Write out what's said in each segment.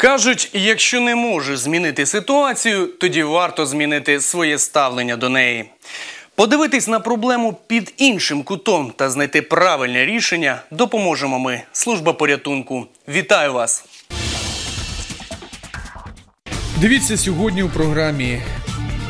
Кажуть, якщо не можеш змінити ситуацію, тоді варто змінити своє ставлення до неї. Подивитись на проблему під іншим кутом та знайти правильне рішення допоможемо ми. Служба порятунку. Вітаю вас! Дивіться сьогодні у програмі.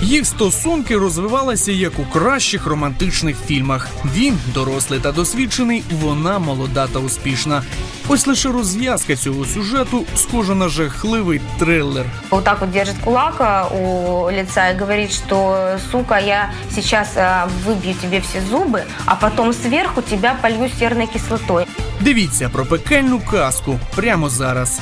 Їх стосунки розвивалися як у кращих романтичних фільмах. Він дорослий та досвідчений, вона молода та успішна. Ось лише розв'язка цього сюжету схожа на жахливий трилер. Вот так вот держит кулак у лица и говорит, что, сука, я сейчас а, выбью тебе все зубы, а потом сверху тебя полью серной кислотой. Дивіться про пекельну казку прямо зараз.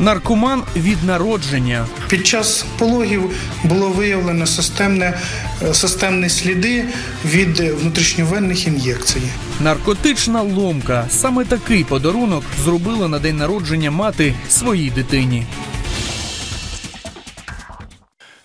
Наркоман від народження. Під час пологів було виявлено системне, е, системні сліди від внутрішньовенних ін'єкцій. Наркотична ломка. Саме такий подарунок зробила на день народження мати своїй дитині.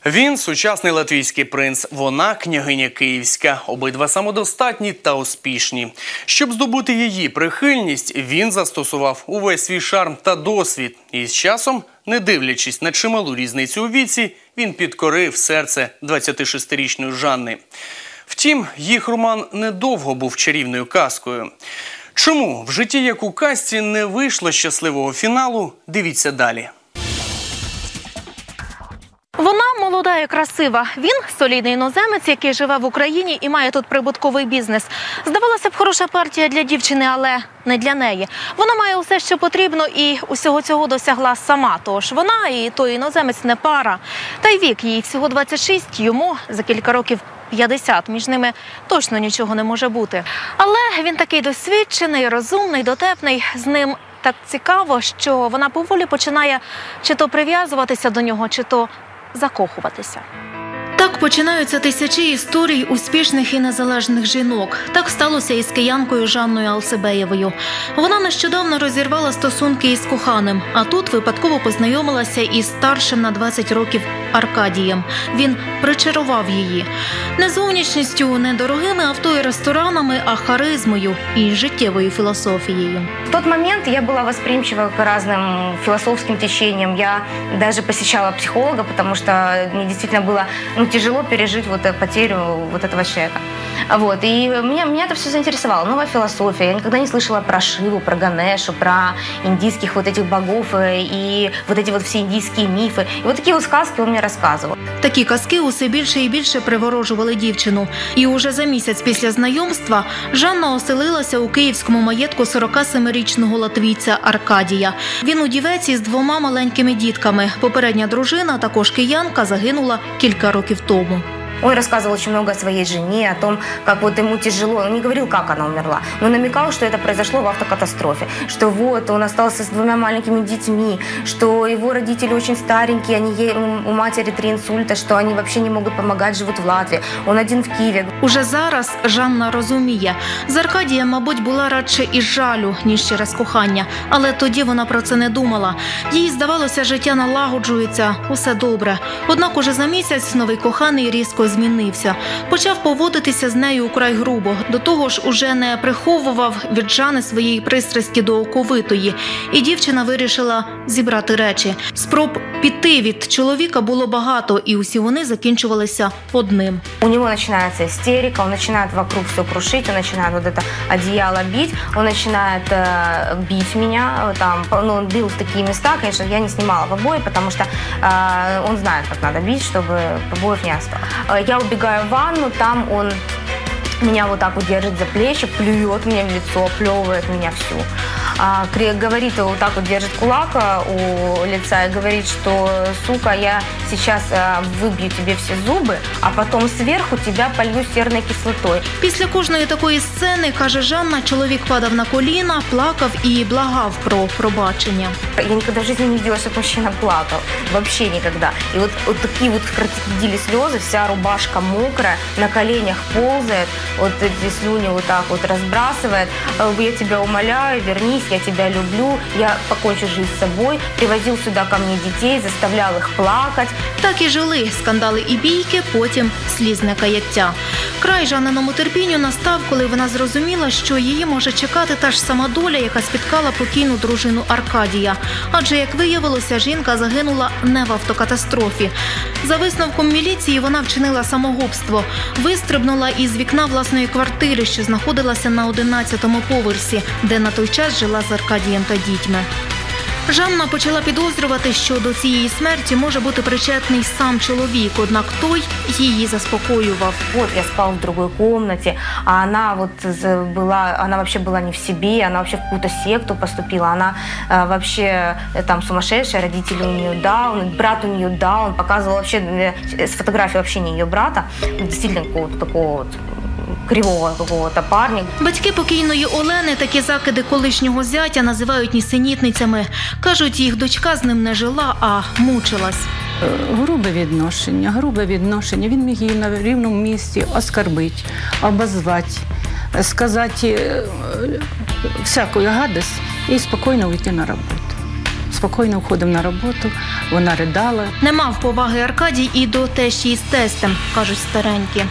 Він сучасний латвійський принц, вона княгиня київська. Обидва самодостатні та успішні. Щоб здобути її прихильність, він застосував увесь свій шарм та досвід. І з часом, не дивлячись на чималу різницю у віці, він підкорив серце 26-річної Жанни. Втім, їх роман недовго був чарівною казкою. Чому в житті як у казці не вийшло щасливого фіналу? Дивіться далі. Вона молода і красива. Він солідний іноземець, який живе в Україні і має тут прибутковий бізнес. Здавалося б, хороша партія для дівчини, але не для неї. Вона має усе, що потрібно, і усього цього досягла сама. Тож вона і той іноземець не пара. Та й вік їй всього 26, йому за кілька років 50. Між ними точно нічого не може бути. Але він такий досвідчений, розумний, дотепний. З ним так цікаво, що вона поволі починає чи то прив'язуватися до нього, чи то закохуватися. Так починаються тисячі історій успішних і незалежних жінок. Так сталося і з киянкою Жанною Алсебеєвою. Вона нещодавно розірвала стосунки із коханим, а тут випадково познайомилася із старшим на 20 років Аркадієм. Він причарував її не зовнішністю, не дорогими авто і ресторанами, а харизмою і життєвою філософією. В тот момент я была восприимчива к разным философским течениям. Я даже посещала психолога, потому что мне действительно было ну, тяжело пережить вот потерю вот этого человека. Вот. И меня, меня это все заинтересовало. Новая философия. Я никогда не слышала про Шиву, про Ганешу, про индийских вот этих богов э, и вот эти вот все индийские мифы. И вот такие вот сказки он мне рассказывал. Такі казки усе більше і більше приворожували дівчину. І уже за місяць після знайомства Жанна оселилася у київському маєтку 47-річного латвійця Аркадія. Він удівець із двома маленькими дітками. Попередня дружина, також киянка, загинула кілька років тому. Он рассказывал очень много о своей жене, о том, как вот ему тяжело. Он не говорил, как она умерла, но намекал, что это произошло в автокатастрофе. Что вот он остался с двумя маленькими детьми, что его родители очень старенькие, они, е- у матери три инсульта, что они вообще не могут помогать, живут в Латвии. Он один в Киеве. Уже зараз Жанна розуміє, з Аркадієм, мабуть, була радше із жалю, ніж через кохання. Але тоді вона про це не думала. Їй здавалося, життя налагоджується, усе добре. Однак уже за місяць новий коханий різко змінився. Почав поводитися з нею украй грубо. До того ж, уже не приховував від Жани своєї пристрасті до оковитої. І дівчина вирішила зібрати речі. Спроб піти від чоловіка було багато, і усі вони закінчувалися одним. У него начинается истерика, он начинает вокруг все крушить, он начинает вот это одеяло бить, он начинает э, бить меня, э, там, по- ну, он бил в такие места, конечно, я не снимала побои, потому что э, он знает, как надо бить, чтобы побоев не осталось. Я убегаю в ванну, там он меня вот так вот держит за плечи, плюет мне в лицо, плевывает меня всю. А, говорит, вот так вот держит кулак а, у лица и говорит, что, сука, я сейчас а, выбью тебе все зубы, а потом сверху тебя полью серной кислотой. Після кожної такої сцени, каже Жанна, чоловік падав на коліна, плакав і благав про пробачення. Я никогда в жизни не видела, чтобы мужчина плакал. Вообще никогда. И вот, вот такие вот крокодили слезы, вся рубашка мокрая, на коленях ползает, вот эти слюни вот так вот разбрасывает. Э, Я тебя умоляю, вернись я тебя люблю, я покончу жизнь с собой, привозил сюда ко мне детей, заставлял их плакать. Так і жили скандали і бійки, потім слізне каяття. Край Жаниному терпінню настав, коли вона зрозуміла, що її може чекати та ж сама доля, яка спіткала покійну дружину Аркадія. Адже, як виявилося, жінка загинула не в автокатастрофі. За висновком міліції вона вчинила самогубство, вистрибнула із вікна власної квартири, що знаходилася на 11-му поверсі, де на той час жила з Аркадієм та дітьми. Жанна почала підозрювати, що до цієї смерті може бути причетний сам чоловік, однак той її заспокоював. Вот я спал в другой комнате, а она вот з- была, она вообще была не в себе, она вообще в какую-то секту поступила, она э, вообще э, там сумасшедшая, родители у нее даун, брат у нее даун, показывал вообще э, с фотографией вообще не ее брата, действительно какого-то такого вот м, кривого какого-то парня. Батьки покійної Олени такі закиди колишнього зятя називають нісенітницями. Кажуть, їх дочка з ним не жила, а мучилась. Е, Грубе відношення, грубе відношення. Він міг її на рівному місці оскарбити, обозвати, сказати е, всяку гадость і спокійно вийти на роботу. Спокійно входив на роботу, вона ридала. Не мав поваги Аркадій і до тещі із тестем, кажуть старенькі.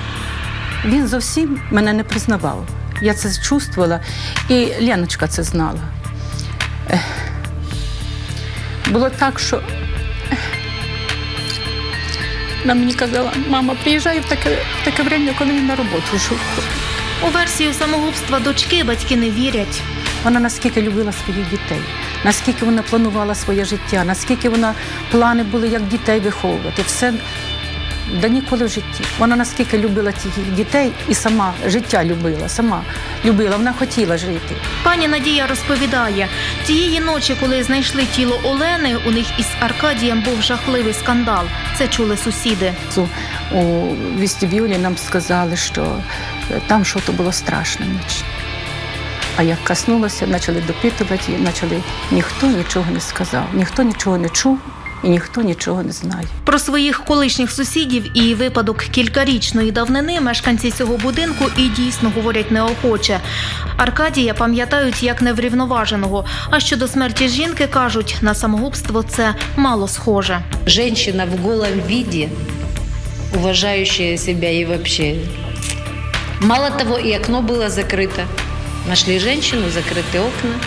Він зовсім мене не признавав. Я це чувствувала, і Леночка це знала. Було так, що вона мені казала, мама, приїжджай в таке, в таке время, коли він на роботу йшов. У версію самогубства дочки батьки не вірять. Вона наскільки любила своїх дітей, наскільки вона планувала своє життя, наскільки вона плани були, як дітей виховувати. Все да ніколи в житті. Вона наскільки любила тих дітей і сама життя любила, сама любила, вона хотіла жити. Пані Надія розповідає, тієї ночі, коли знайшли тіло Олени, у них із Аркадієм був жахливий скандал. Це чули сусіди. У вестибюлі нам сказали, що е, там щось було страшно ніч. А як коснулося, почали допитувати, почали ніхто нічого не сказав, ніхто нічого не чув і ніхто нічого не знає. Про своїх колишніх сусідів і випадок кількарічної давнини мешканці цього будинку і дійсно говорять неохоче. Аркадія пам'ятають як неврівноваженого. А щодо смерті жінки кажуть, на самогубство це мало схоже. Женщина в голом виде, уважающая себя и вообще. Мало того, и окно было закрыто. Нашли женщину, закрыты окна.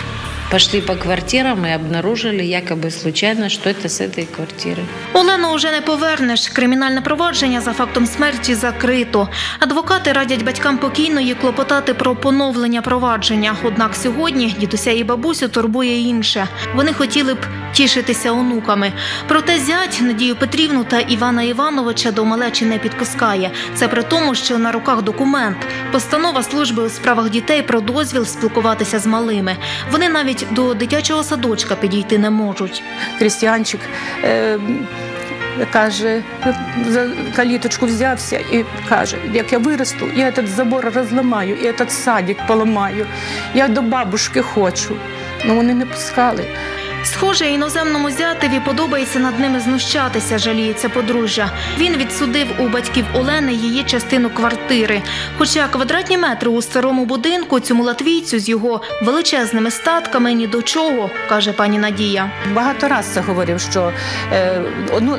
Пошли по квартирам и обнаружили якобы случайно, что это с этой квартиры. Олену уже не повернеш. Кримінальне провадження за фактом смерті закрито. Адвокати радять батькам покійної клопотати про поновлення провадження. Однак сьогодні дідуся і бабусю турбує інше. Вони хотіли б тішитися онуками. Проте зять Надію Петрівну та Івана Івановича до малечі не підпускає. Це при тому, що на руках документ. Постанова служби у справах дітей про дозвіл спілкуватися з малими. Вони навіть до дитячого садочка підійти не можуть. Крістіанчик е, каже, за каліточку взявся і каже, як я виросту, я этот забор розламаю, і этот садик поламаю. Я до бабушки хочу. Ну вони не пускали. Схоже, іноземному зятеві подобається над ними знущатися, жаліється подружжя. Він відсудив у батьків Олени її частину квартири. Хоча квадратні метри у старому будинку цьому латвійцю з його величезними статками ні до чого, каже пані Надія. Багато раз це говорив, що е,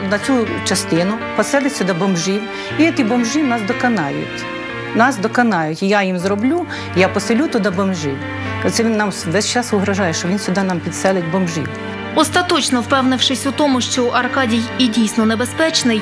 на цю частину поселять сюди бомжів, і ті бомжі нас доконають. Нас доконають. Я їм зроблю, я поселю туди бомжів. Це він нам весь час угрожає, що він сюди нам підселить бомжів. Остаточно впевнившись у тому, що Аркадій і дійсно небезпечний,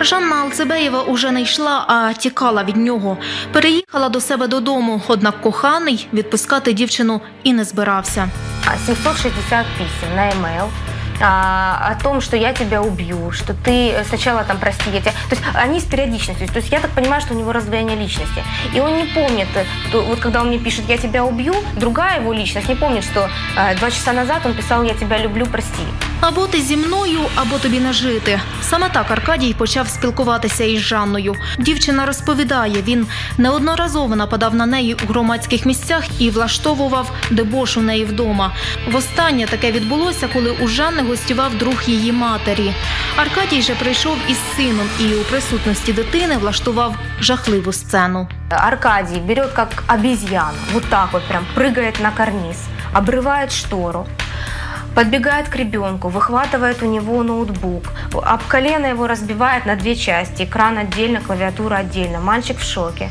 Жанна Алцебеєва уже не йшла, а тікала від нього. Переїхала до себе додому, однак коханий відпускати дівчину і не збирався. А, 760 писем на e-mail а, о том, что я тебя убью, что ты сначала там прости, я тебя... То есть они с периодичностью. То есть я так понимаю, что у него раздвоение личности. И он не помнит, э, то, вот когда он мне пишет «я тебя убью», другая его личность не помнит, что э, два часа назад он писал «я тебя люблю, прости». Або ти зі мною, або тобі не жити. Саме так Аркадій почав спілкуватися із Жанною. Дівчина розповідає, він неодноразово нападав на неї у громадських місцях і влаштовував дебош у неї вдома. Востаннє таке відбулося, коли у Жанни гостював друг її матері. Аркадій же прийшов із сином і у присутності дитини влаштував жахливу сцену. Аркадий берет как обезьяну, вот так вот прям прыгает на карниз, обрывает штору, подбегает к ребенку, выхватывает у него ноутбук, об колено его разбивает на две части, экран отдельно, клавиатура отдельно. Мальчик в шоке.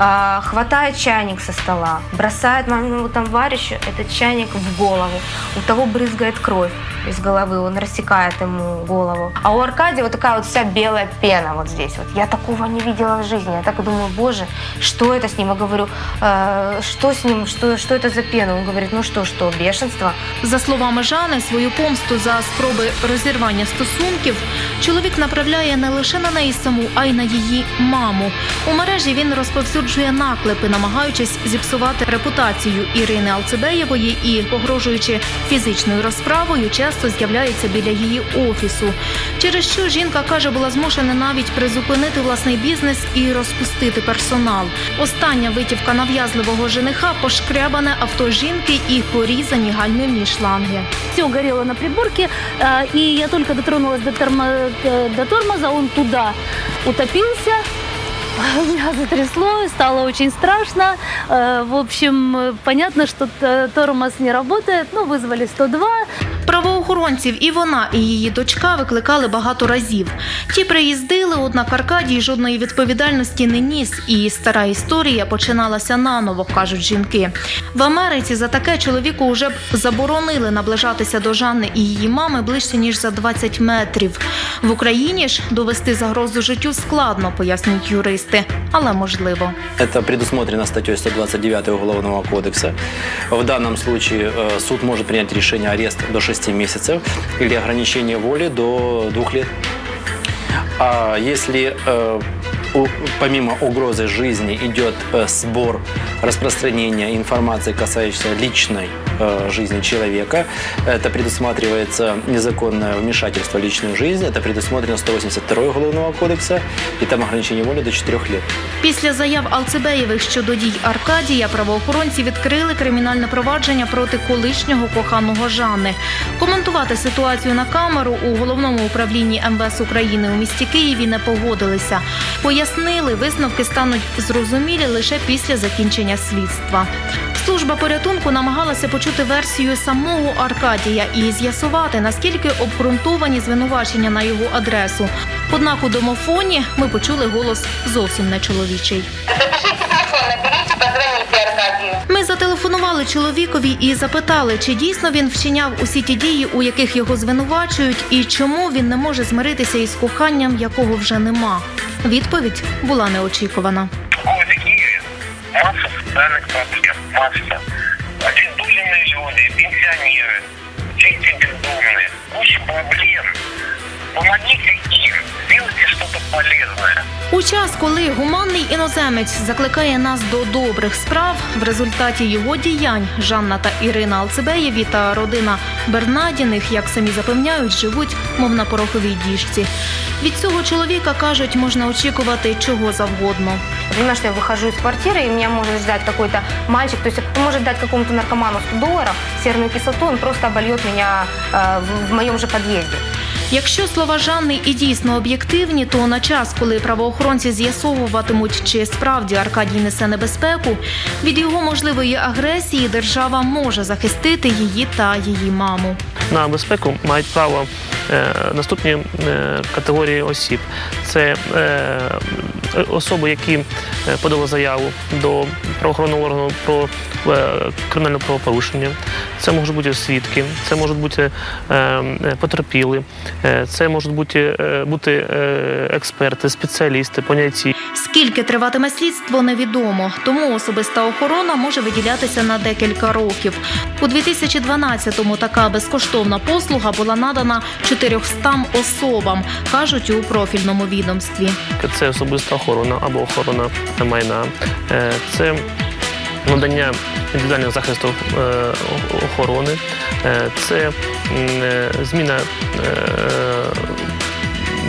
А, хватает чайник со стола, бросает мамину там варищу этот чайник в голову. У того брызгает кровь из головы, он рассекает ему голову. А у Аркадия вот такая вот вся белая пена вот здесь. Вот я такого не видела в жизни. Я так думаю, боже, что это с ним? Я говорю, «Э, что с ним, что, что это за пена? Он говорит, ну что, что, бешенство? За словами Жани, свою помсту за спроби розірвання стосунків чоловік направляє не лише на неї саму, а й на її маму. У мережі він розповсюджує наклепи, намагаючись зіпсувати репутацію Ірини Алцебеєвої і, погрожуючи фізичною розправою, часто з'являється біля її офісу. Через що жінка каже, була змушена навіть призупинити власний бізнес і розпустити персонал. Остання витівка нав'язливого жениха пошкрябане авто жінки і порізані гальмівні шланги. Все горело на приборке, э, и я только дотронулась до, тормо- э, до тормоза, он туда утопился. Меня затрясло, стало очень страшно. Э, В общем, э, понятно, что т- тормоз не работает. Ну, вызвали 102. Правоохоронців і вона, і її дочка викликали багато разів. Ті приїздили, однак Аркадій жодної відповідальності не ніс, і стара історія починалася наново, кажуть жінки. В Америці за таке чоловіку вже б заборонили наближатися до Жанни і її мами ближче ніж за 20 метрів. В Україні ж довести загрозу життю складно, пояснюють юристи, але можливо. Это предусмотрено статьей 129 Уголовного кодекса. В данном случае э, суд может принять решение арест до 6 месяцев или ограничение воли до 2 лет. А если э, помимо угрозы жизни идет э, сбор, распространение информации, касающейся личной э, жизни человека, это предусматривается незаконное вмешательство в личную жизнь, это предусмотрено 182 Уголовного кодекса, и там ограничение воли до 4 лет. Після заяв Алцебеєвих щодо дій Аркадія правоохоронці відкрили кримінальне провадження проти колишнього коханого Жанни. Коментувати ситуацію на камеру у головному управлінні МВС України у місті Києві не погодилися. Пояснили, висновки стануть зрозумілі лише після закінчення слідства. Служба порятунку намагалася почути версію самого Аркадія і з'ясувати, наскільки обґрунтовані звинувачення на його адресу. Однак у домофоні ми почули голос зовсім не чоловічий. зателефонували чоловікові і запитали, чи дійсно він вчиняв усі ті дії, у яких його звинувачують, і чому він не може змиритися із коханням, якого вже нема. Відповідь була неочікувана. В городе Киеве масса социальных проблем, масса. Обездоленные люди, пенсионеры, У час, коли гуманний іноземець закликає нас до добрих справ, в результаті його діянь Жанна та Ірина Алцебеєві та родина Бернадіних, як самі запевняють, живуть мов на пороховій діжці. Від цього чоловіка кажуть, можна очікувати чого завгодно. Я понимаю, что я выхожу из квартиры, и меня может ждать какой-то мальчик, то есть он может дать какому-то наркоману 100 долларов, серную кислоту, он просто обольет меня э, в, в моем же подъезде. Якщо слова Жанни і дійсно об'єктивні, то на час, коли правоохоронці з'ясовуватимуть, чи справді Аркадій несе небезпеку, від його можливої агресії держава може захистити її та її маму. на безпеку мають право е, наступні е, категорії осіб. Це е, особи, які е, подали заяву до правоохоронного органу про е, кримінальне правопорушення. Це можуть бути свідки, це можуть бути е, е, потерпіли, е, це можуть бути, е, бути е, експерти, спеціалісти, поняті. Скільки триватиме слідство, невідомо, тому особиста охорона може виділятися на декілька років. У 2012-му така безкоштовна послуга була надана 400 особам, кажуть у профільному відомстві. Це особиста охорона або охорона майна. Е, Це надання індивідуального захисту е, охорони. Е, Це зміна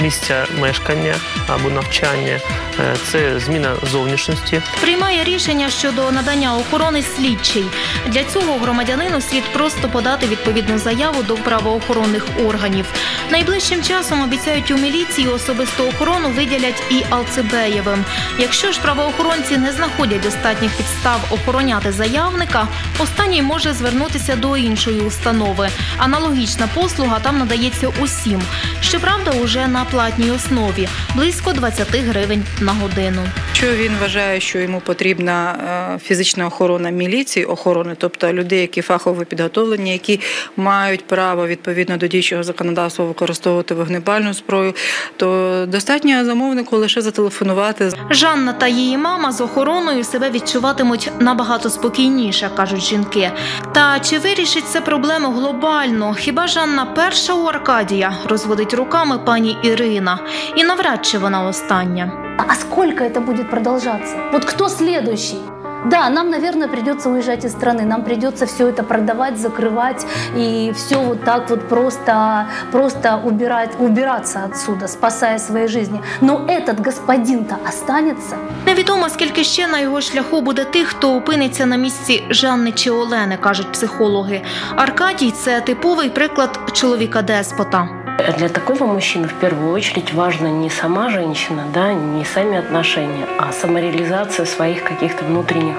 місця мешкання або навчання, е, це зміна зовнішності. Приймає рішення щодо надання охорони слідчий. Для цього громадянину слід просто подати відповідну заяву до правоохоронних органів. Найближчим часом обіцяють у міліції особисту охорону виділять і Алцебеєвим. Якщо ж правоохоронці не знаходять достатніх підстав охороняти заявника, останній може звернутися до іншої установи. Аналогічна послуга там надається усім. Щоправда, уже на платній основі близько 20 гривень на годину. Якщо він вважає, що йому потрібна е, фізична охорона міліції, охорони, тобто людей, які фахово підготовлені, які мають право відповідно до діючого законодавства використовувати вогнепальну зброю, то достатньо замовнику лише зателефонувати. Жанна та її мама з охороною себе відчуватимуть набагато спокійніше, кажуть жінки. Та чи вирішить це проблему глобально? Хіба Жанна перша у Аркадія розводить руками пані Ірина? І навряд чи вона остання. А сколько это будет продолжаться? Вот кто следующий? Да, нам, наверное, придется уезжать из страны, нам придется все это продавать, закрывать и все вот так вот просто, просто убирать, убираться отсюда, спасая свои жизни. Но этот господин-то останется. Невідомо скільки ще на його шляху буде тих, хто опиниться на місці Жанни чи Олени, кажуть психологи. Аркадій це типовий приклад чоловіка деспота. Для такого мужчины в первую очередь важна не сама женщина, да, не сами отношения, а самореализация своих каких-то внутренних,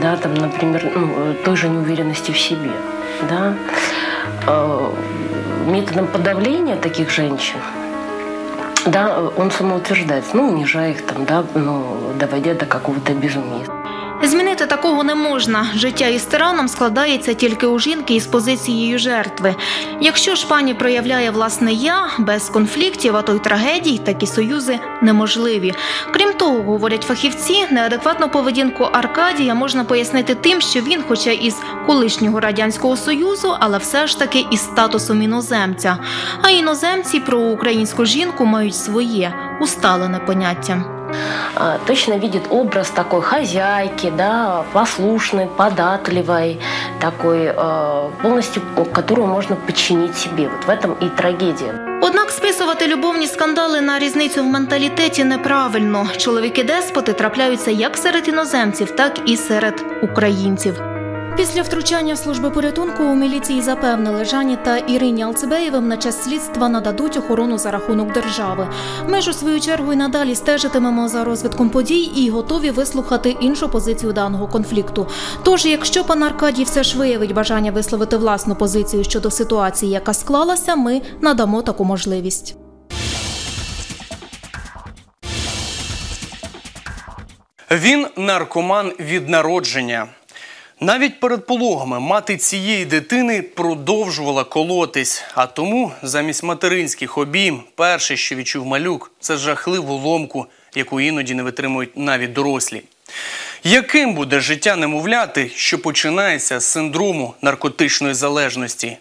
да, там, например, ну, той же неуверенности в себе, да. Э, Методом подавления таких женщин, да, он самоутверждается, ну, унижая их там, да, ну, доводя до какого-то безумия. Змінити такого не можна. Життя із тираном складається тільки у жінки із позицією жертви. Якщо ж пані проявляє власне я без конфліктів, а то й трагедій, такі союзи неможливі. Крім того, говорять фахівці, неадекватну поведінку Аркадія можна пояснити тим, що він, хоча із колишнього радянського союзу, але все ж таки із статусом іноземця. А іноземці про українську жінку мають своє усталене поняття. Точно видит образ такой хозяйки, да, послушной, податливой, такой, полностью, которую можно подчинить себе. Вот в этом и трагедия. Однак списувати любовні скандали на різницю в менталітеті неправильно. Чоловіки-деспоти трапляються як серед іноземців, так і серед українців. Після втручання служби порятунку у міліції запевнили Жані та Ірині Алцебеєвим на час слідства нададуть охорону за рахунок держави. Ми ж у свою чергу і надалі стежитимемо за розвитком подій і готові вислухати іншу позицію даного конфлікту. Тож, якщо пан Аркадій все ж виявить бажання висловити власну позицію щодо ситуації, яка склалася, ми надамо таку можливість. Він наркоман від народження. Навіть перед пологами мати цієї дитини продовжувала колотись, а тому замість материнських обійм перше, що відчув малюк, це жахливу ломку, яку іноді не витримують навіть дорослі. Яким буде життя немовляти, що починається з синдрому наркотичної залежності?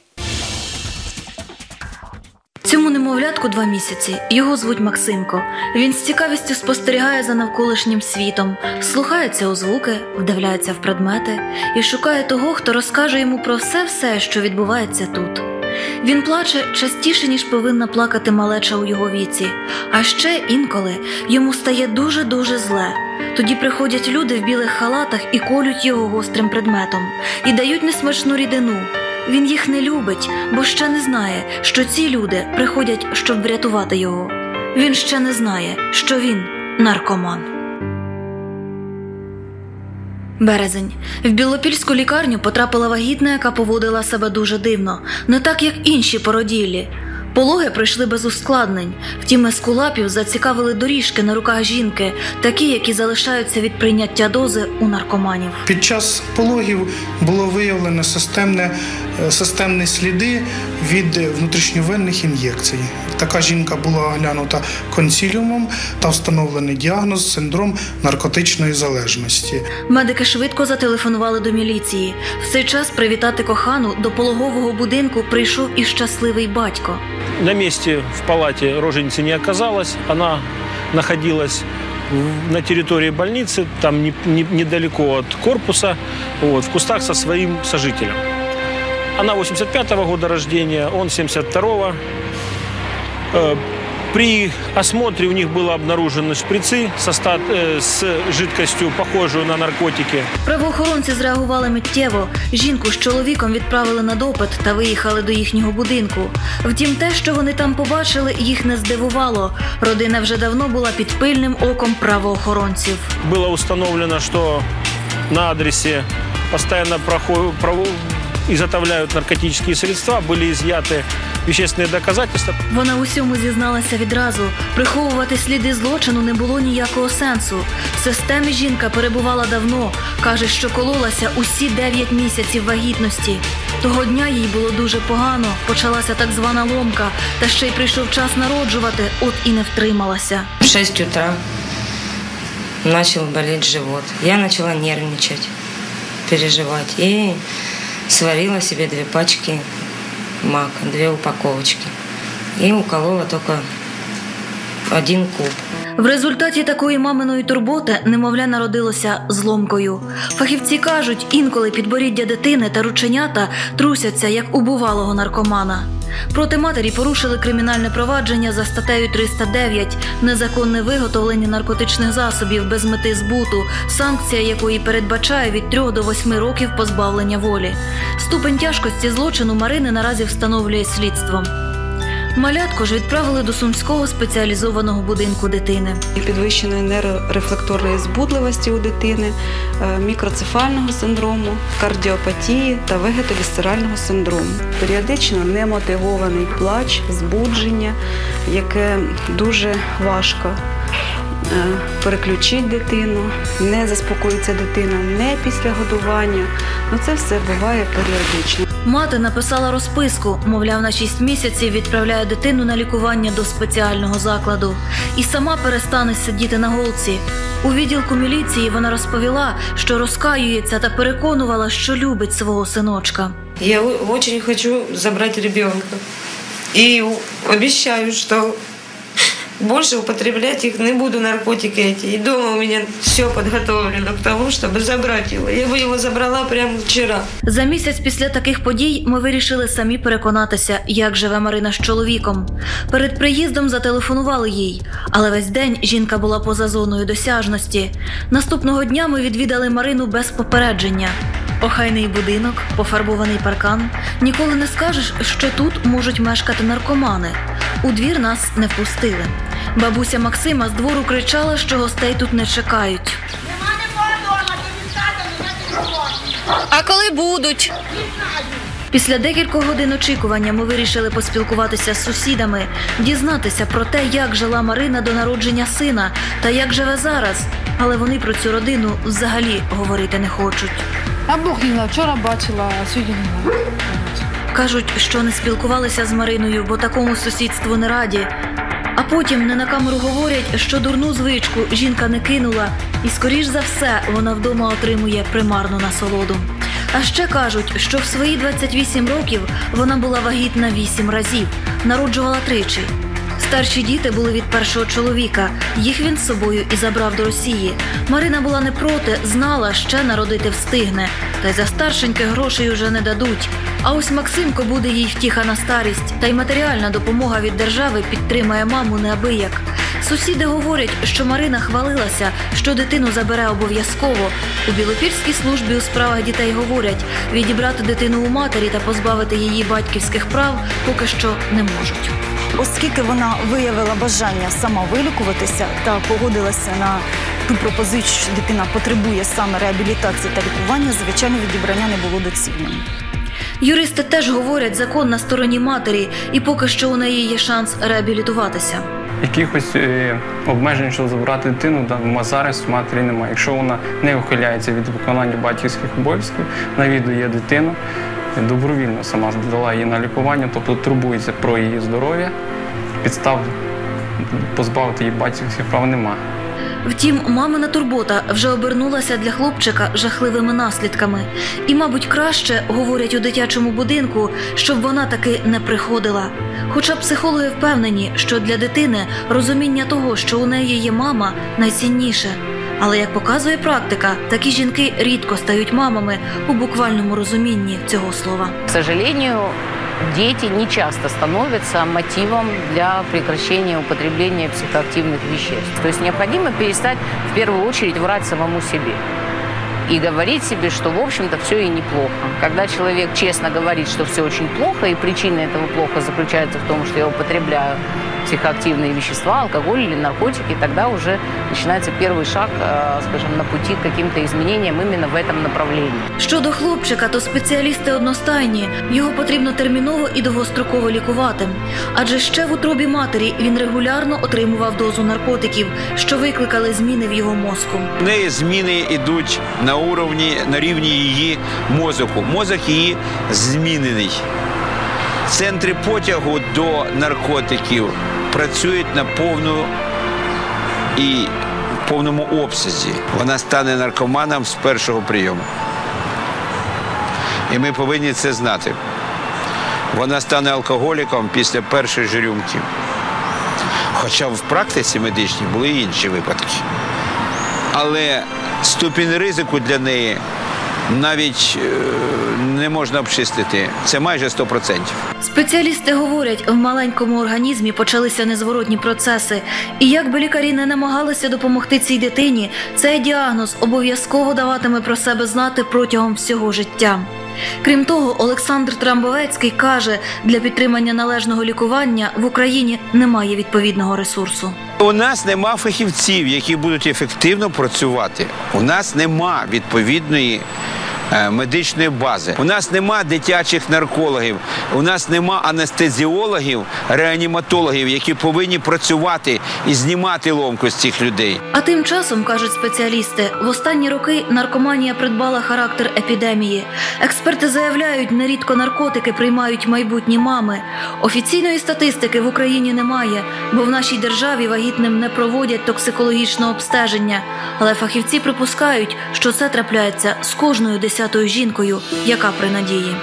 Цьому немовлятку два місяці. Його звуть Максимко. Він з цікавістю спостерігає за навколишнім світом, слухається у звуки, вдивляється в предмети і шукає того, хто розкаже йому про все все, що відбувається тут. Він плаче частіше, ніж повинна плакати малеча у його віці. А ще інколи йому стає дуже дуже зле. Тоді приходять люди в білих халатах і колють його гострим предметом, і дають несмачну рідину. Він їх не любить, бо ще не знає, що ці люди приходять, щоб врятувати його. Він ще не знає, що він наркоман. Березень. В Білопільську лікарню потрапила вагітна, яка поводила себе дуже дивно, не так як інші породіллі. Пологи пройшли без ускладнень. Втім, ескулапів зацікавили доріжки на руках жінки, такі, які залишаються від прийняття дози у наркоманів. Під час пологів було виявлено системне, е, системні сліди від внутрішньовенних ін'єкцій. Така жінка була оглянута консіліумом та встановлений діагноз синдром наркотичної залежності. Медики швидко зателефонували до міліції. В цей час привітати кохану до пологового будинку прийшов і щасливий батько. На месте в палате роженицы не оказалось. Она находилась в- на территории больницы, там не- не- недалеко от корпуса, вот, в кустах со своим сожителем. Она 85-го года рождения, он 72-го. Э, При осмотре у них было обнаружено шприцы со ста- э, с жидкостью, похожую на наркотики. Правоохоронці зреагували миттєво. Жінку з чоловіком відправили на допит та виїхали до їхнього будинку. Втім, те, що вони там побачили, їх не здивувало. Родина вже давно була під пильним оком правоохоронців. Было установлено, что на адресе постоянно прохо- прово- изготовляют наркотические средства, были изъяты вещественные доказательства. Вона усьому зізналася відразу. Приховувати сліди злочину не було ніякого сенсу. В системі жінка перебувала давно. каже, що кололася усі 9 місяців вагітності. Того дня їй було дуже погано. Почалася так звана ломка, та ще й прийшов час народжувати, от і не втрималася. В 6 утра начал болеть живот. Я начала нервничать, переживать. И сварила себе две пачки мака, две упаковочки. И уколола только один куб. В результаті такої маминої турботи немовля народилося зломкою. Фахівці кажуть, інколи підборіддя дитини та рученята трусяться, як у бувалого наркомана. Проти матері порушили кримінальне провадження за статтею 309 незаконне виготовлення наркотичних засобів без мети збуту, санкція якої передбачає від 3 до 8 років позбавлення волі. Ступень тяжкості злочину Марини наразі встановлює слідство. Малятко ж відправили до сумського спеціалізованого будинку дитини. підвищеної нейрорефлекторної збудливості у дитини, е, мікроцефального синдрому, кардіопатії та вегетовісцерального синдрому. Періодично немотивований плач, збудження, яке дуже важко е, переключити дитину, не заспокоїться дитина не після годування. Ну це все буває періодично. Мати написала розписку, мовляв, на 6 місяців відправляє дитину на лікування до спеціального закладу. І сама перестане сидіти на голці. У відділку міліції вона розповіла, що розкаюється та переконувала, що любить свого синочка. Я очень хочу забрать ребенка. И у- обещаю, что больше употреблять их не буду, наркотики эти. И дома у меня все подготовлено к тому, чтобы забрать его. Я бы его забрала прямо вчера. За місяць після таких подій ми вирішили самі переконатися, як живе Марина з чоловіком. Перед приїздом зателефонували їй, але весь день жінка була поза зоною досяжності. Наступного дня ми відвідали Марину без попередження. Охайний будинок, пофарбований паркан. Ніколи не скажеш, що тут можуть мешкати наркомани. У двір нас не впустили. Бабуся Максима з двору кричала, що гостей тут не чекають. Нема А коли будуть? Після декількох годин очікування ми вирішили поспілкуватися з сусідами, дізнатися про те, як жила Марина до народження сина та як живе зараз. Але вони про цю родину взагалі говорити не хочуть. А Бог не знаю, вчора бачила, а сьогодні не знаю. Кажуть, що не спілкувалися з Мариною, бо такому сусідству не раді. А потім не на камеру говорять, що дурну звичку жінка не кинула, і скоріш за все вона вдома отримує примарну насолоду. А ще кажуть, що в свої 28 років вона була вагітна 8 разів, народжувала тричі. Старші діти були від першого чоловіка. Їх він з собою і забрав до Росії. Марина була не проти, знала, ще народити встигне. Та й за старшеньких грошей уже не дадуть. А ось Максимко буде їй втіха на старість, та й матеріальна допомога від держави підтримає маму неабияк. Сусіди говорять, що Марина хвалилася, що дитину забере обов'язково. У Білопільській службі у справах дітей говорять, відібрати дитину у матері та позбавити її батьківських прав поки що не можуть. Оскільки вона виявила бажання сама вилікуватися та погодилася на ту пропозицію, що дитина потребує саме реабілітації та лікування, звичайно, відібрання не було доцільним. Юристи теж говорять, закон на стороні матері, і поки що у неї є шанс реабілітуватися. Якихось е, обмежень, щоб забрати дитину, да, зараз в матері немає. Якщо вона не ухиляється від виконання батьківських обов'язків, навідує дитину, добровільно сама здала її на лікування, тобто турбується про її здоров'я, підстав позбавити її батьківських прав немає. Втім, мамина турбота вже обернулася для хлопчика жахливими наслідками. І, мабуть, краще говорять у дитячому будинку, щоб вона таки не приходила. Хоча психологи впевнені, що для дитини розуміння того, що у неї є мама, найцінніше. Але як показує практика, такі жінки рідко стають мамами у буквальному розумінні цього слова. К сожалению, дети не часто становятся мотивом для прекращения употребления психоактивных веществ. То есть необходимо перестать в первую очередь врать самому себе и говорить себе, что, в общем-то, все и неплохо. Когда человек честно говорит, что все очень плохо, и причина этого плохо заключается в том, что я употребляю психоактивные вещества, алкоголь или наркотики, тогда уже начинается первый шаг, э, скажем, на пути к каким-то изменениям именно в этом направлении. Щодо хлопчика, то спеціалісти одностайні. Його потрібно терміново і довгостроково лікувати. Адже ще в утробі матері він регулярно отримував дозу наркотиків, що викликали зміни в його мозку. В неї зміни йдуть на уровні, на рівні її мозку. Мозок її змінений. Центри потягу до наркотиків працюють на повну і в повному обсязі. Вона стане наркоманом з першого прийому. І ми повинні це знати. Вона стане алкоголіком після першої ж рюмки. Хоча в практиці медичній були інші випадки. Але ступінь ризику для неї навіть е, не можна обчистити. Це майже 100%. Спеціалісти говорять, в маленькому організмі почалися незворотні процеси, і як би лікарі не намагалися допомогти цій дитині, цей діагноз обов'язково даватиме про себе знати протягом всього життя. Крім того, Олександр Трамбовецький каже, для підтримання належного лікування в Україні немає відповідного ресурсу. У нас нема фахівців, які будуть ефективно працювати. У нас нема відповідної медичної бази. У нас нема дитячих наркологів, у нас нема анестезіологів, реаніматологів, які повинні працювати і знімати ломку з цих людей. А тим часом, кажуть спеціалісти, в останні роки наркоманія придбала характер епідемії. Експерти заявляють, нерідко наркотики приймають майбутні мами. Офіційної статистики в Україні немає, бо в нашій державі вагітним не проводять токсикологічного обстеження. Але фахівці припускають, що це трапляється з кожною десятою жінкою, яка при надії.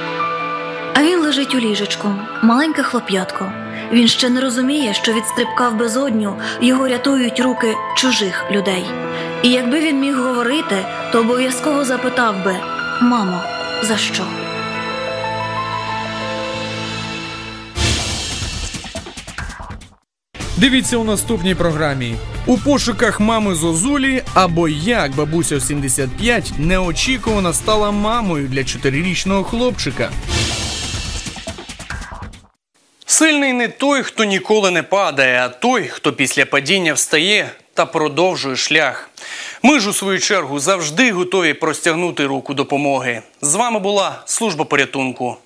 А він лежить у ліжечку, маленьке хлоп'ятко. Він ще не розуміє, що від стрибка в безодню його рятують руки чужих людей. І якби він міг говорити, то обов'язково запитав би: Мамо, за що? Дивіться у наступній програмі. У пошуках мами Зозулі або як бабуся в 75 неочікувано стала мамою для чотирирічного хлопчика. Сильний не той, хто ніколи не падає, а той, хто після падіння встає та продовжує шлях. Ми ж у свою чергу завжди готові простягнути руку допомоги. З вами була служба порятунку.